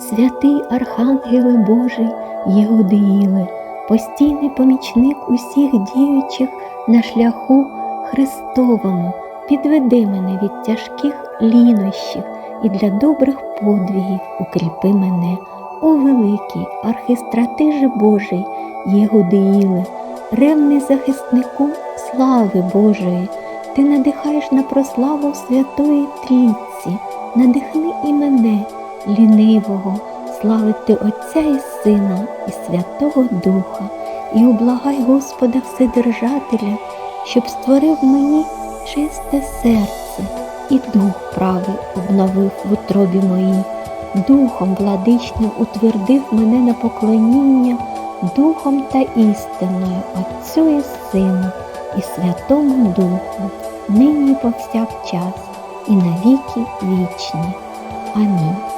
святий Архангеле Божий Єгодиїле, постійний помічник усіх діючих на шляху Христовому, підведи мене від тяжких лінощів і для добрих подвігів укріпи мене, о великий архистратиже Божий, Єгодиїле, ревний захиснику слави Божої, ти надихаєш на прославу Святої Трійці, надихни і мене, лінивого, славити Отця і Сина і Святого Духа, і облагай Господа Вседержателя, щоб створив мені чисте серце і дух правий обновив в утробі моїй, духом владичним утвердив мене на поклоніння, духом та істиною Отцю і Сину і Святому Духу, нині повсякчас, і навіки вічні. Амінь.